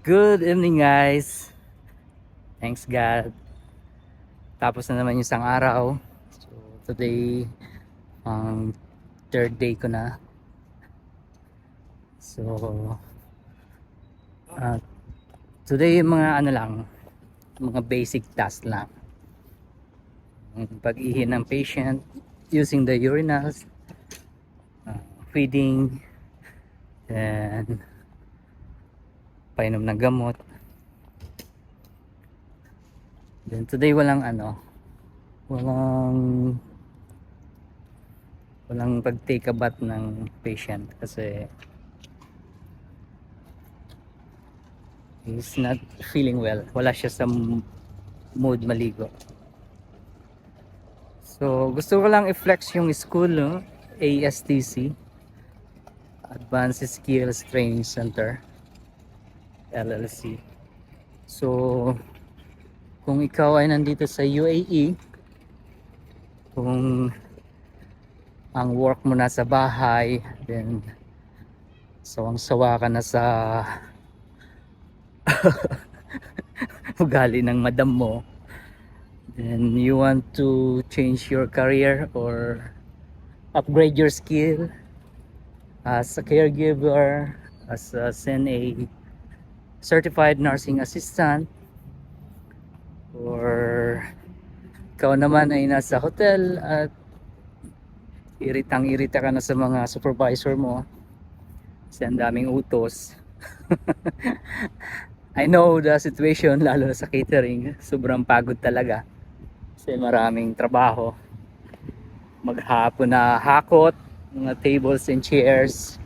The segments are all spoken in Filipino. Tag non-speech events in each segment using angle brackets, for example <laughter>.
Good evening guys. Thanks God. Tapos na naman yung isang araw. So today, ang third day ko na. So, uh, today mga ano lang, mga basic task lang. Pag-ihi ng patient, using the urinals, uh, feeding, and painom ng gamot. Then today walang ano, walang walang pag-take a bath ng patient kasi he's not feeling well. Wala siya sa mood maligo. So, gusto ko lang i-flex yung school, no? ASTC. Advanced Skills Training Center. LLC. So, kung ikaw ay nandito sa UAE, kung ang work mo nasa bahay, then sawang-sawa ka na sa <laughs> ugali ng madam mo, then you want to change your career or upgrade your skill as a caregiver, as a CNA, certified nursing assistant, or ikaw naman ay nasa hotel at iritang-irita ka na sa mga supervisor mo kasi ang daming utos. <laughs> I know the situation <laughs> lalo na sa catering. Sobrang pagod talaga. Kasi maraming trabaho. Maghapon na hakot, mga tables and chairs.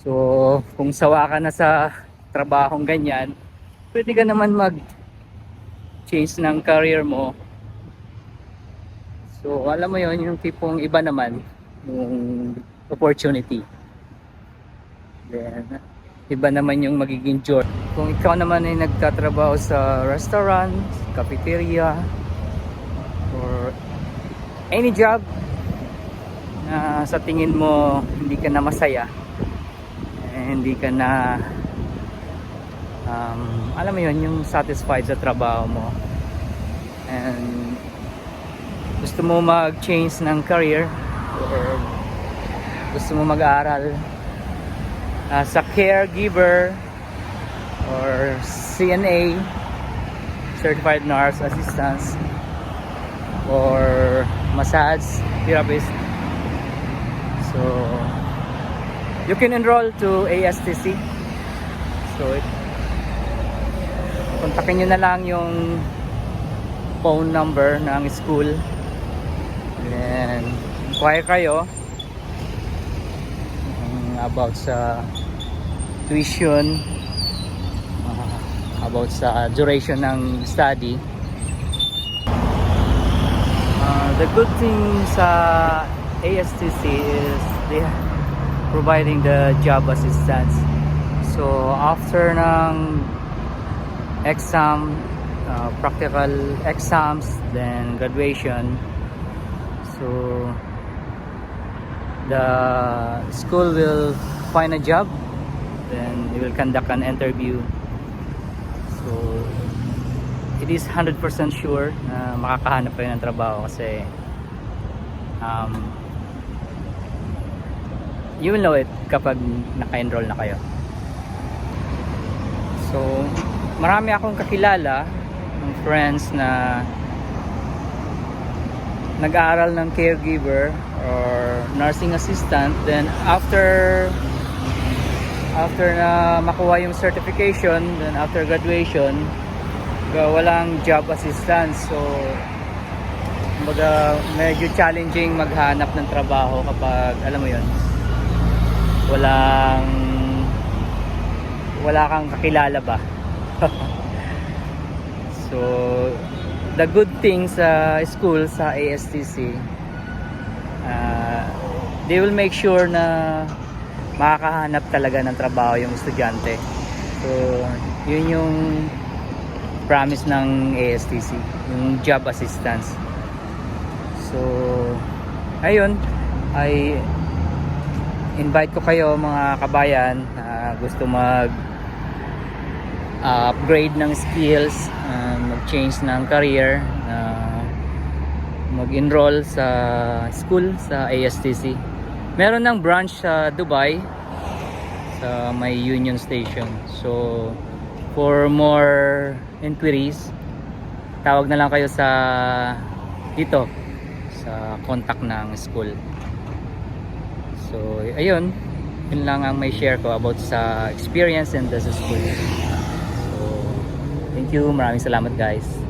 So, kung sawa ka na sa trabahong ganyan, pwede ka naman mag change ng career mo. So, alam mo yon yung tipong iba naman, yung opportunity. Then, iba naman yung magiging joy. Kung ikaw naman ay nagtatrabaho sa restaurant, cafeteria, or any job na sa tingin mo hindi ka na masaya, eh, hindi ka na um, alam mo yun, yung satisfied sa trabaho mo. And gusto mo mag-change ng career or gusto mo mag-aaral as a caregiver or CNA certified nurse assistance or massage therapist. So you can enroll to ASTC so it, kontakin nyo na lang yung phone number ng school. And inquire kayo. Um, about sa tuition. Uh, about sa duration ng study. Uh, the good thing sa ASTC is they providing the job assistance. So after ng exam uh, practical exams then graduation. So the school will find a job then they will conduct an interview. So it is 100% sure na makakahanap kayo ng trabaho kasi um, you will know it kapag naka-enroll na kayo. So marami akong kakilala ng friends na nag-aaral ng caregiver or nursing assistant. Then after after na makuha yung certification then after graduation walang job assistance. So kumbaga medyo challenging maghanap ng trabaho kapag alam mo yon walang wala kang kakilala ba <laughs> so the good thing sa school sa ASTC uh, they will make sure na makakahanap talaga ng trabaho yung estudyante. So yun yung promise ng ASTC yung job assistance. So ayun ay invite ko kayo mga kabayan na gusto mag uh, upgrade ng skills, uh, mag-change ng career, na mag-enroll sa school sa ASTC. Meron ng branch sa Dubai sa may Union Station. So for more inquiries, tawag na lang kayo sa dito sa contact ng school. So ayun, yun lang ang may share ko about sa experience and sa school. Thank you, maraming salamat guys.